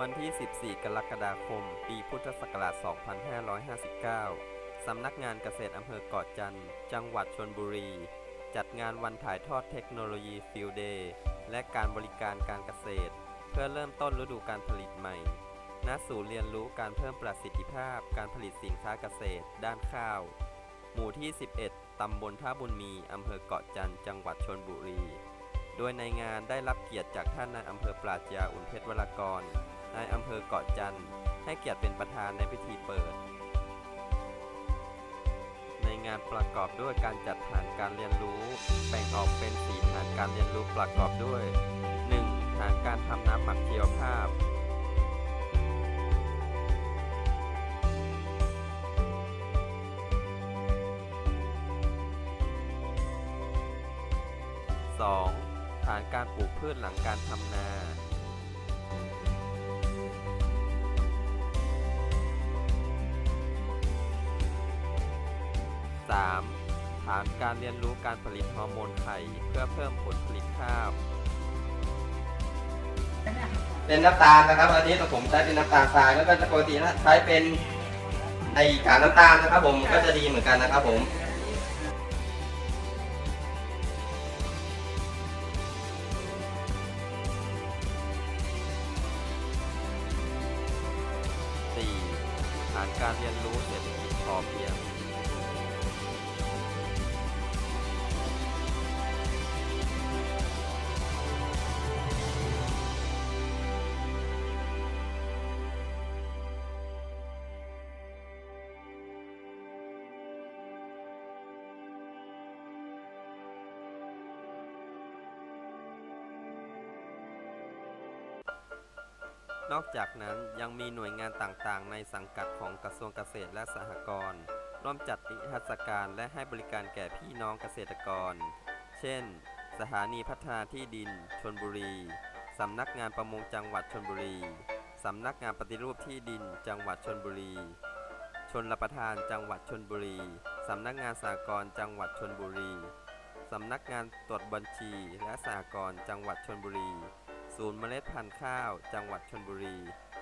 วันที่ 14 กรกฎาคม ปีพุทธศักราช 2559 สำนักงานเกษตรอำเภอเกาะจันทร์จังหวัดชนบุรี จัดงานวันถ่ายทอดเทคโนโลยีฟิลเดย์และการบริการการเกษตร เพื่อเริ่มต้นฤดูการผลิตใหม่ ณ ศูนย์เรียนรู้การเพิ่มประสิทธิภาพการผลิตสินค้าเกษตร ด้านข้าว หมู่ที่ 11 ตำบลท่าบุญมี อำเภอเกาะจันทร์จังหวัดชนบุรี โดยในงานได้รับเกียรติจากท่านนายอำเภอปราชญาอุ่นเพชรวรากร นายอำเภอเกาะจันทร์ให้เกียรติเป็นประธานในพิธีเปิด ในงานประกอบด้วยการจัดฐานการเรียนรู้ แบ่งออกเป็นสีฐานการเรียนรู้ประกอบด้วย 1. ฐานการทำน้ำหมักชีวภาพ 2. ฐานการปลูกพืชหลังการทำนา 3. ฐานการเรียนรู้การผลิตฮอร์โมนไข่เพื่อเพิ่มผลผลิตข้าว เป็นน้ำตาลนะครับ อันนี้ผมใช้เป็นน้ำตาลทรายแล้วก็จะปกติใช้เป็นไอ้กากน้ำตาลนะครับ ผมก็จะดีเหมือนกันนะครับผม ฐานการเรียนรู้เศรษฐกิจพอเพียง นอกจากนั้นยังมีหน่วยงานต่างๆ ในสังกัดของกระทรวงเกษตรและสหกรณ์ร่วมจัดนิทรรศการและให้บริการแก่พี่น้องเกษตรกร เช่น สถานีพัฒนาที่ดินชนบุรี สำนักงานประมงจังหวัดชนบุรี สำนักงานปฏิรูปที่ดินจังหวัดชนบุรี ชนรับประทานจังหวัดชนบุรี สำนักงานสหกรณ์จังหวัดชนบุรี สำนักงานตรวจบัญชีและสหกรณ์จังหวัดชนบุรี ศูนย์เมล็ดพันธุ์ข้าว จังหวัดชนบุรี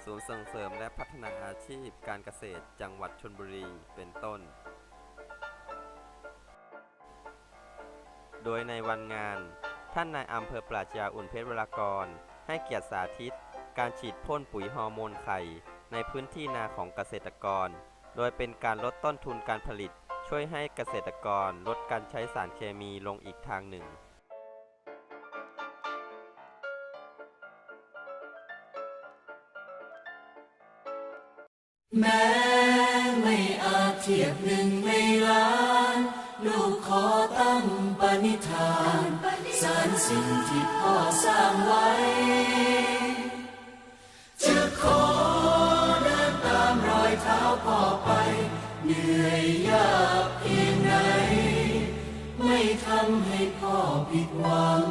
ศูนย์ส่งเสริมและพัฒนาอาชีพ การเกษตร จังหวัดชนบุรี เป็นต้น โดยในวันงาน ท่านนายอำเภอปราชญาอุ่นเพชรวรากร ให้เกียรติสาธิต การฉีดพ่นปุ๋ยฮอร์โมนไข่ ในพื้นที่นาของเกษตรกร โดยเป็นการลดต้นทุนการผลิต ช่วยให้เกษตรกรลดการใช้สารเคมีลงอีกทางหนึ่ง แม้ไม่อาจเทียบหนึ่งในล้าน ลูกขอตั้งปณิธานสารสิ่งที่พ่อสร้างไว้ จะขอเดินตามรอยเท้าพ่อไป เหนื่อยยากเพียงไหน ไม่ทำให้พ่อผิดหวัง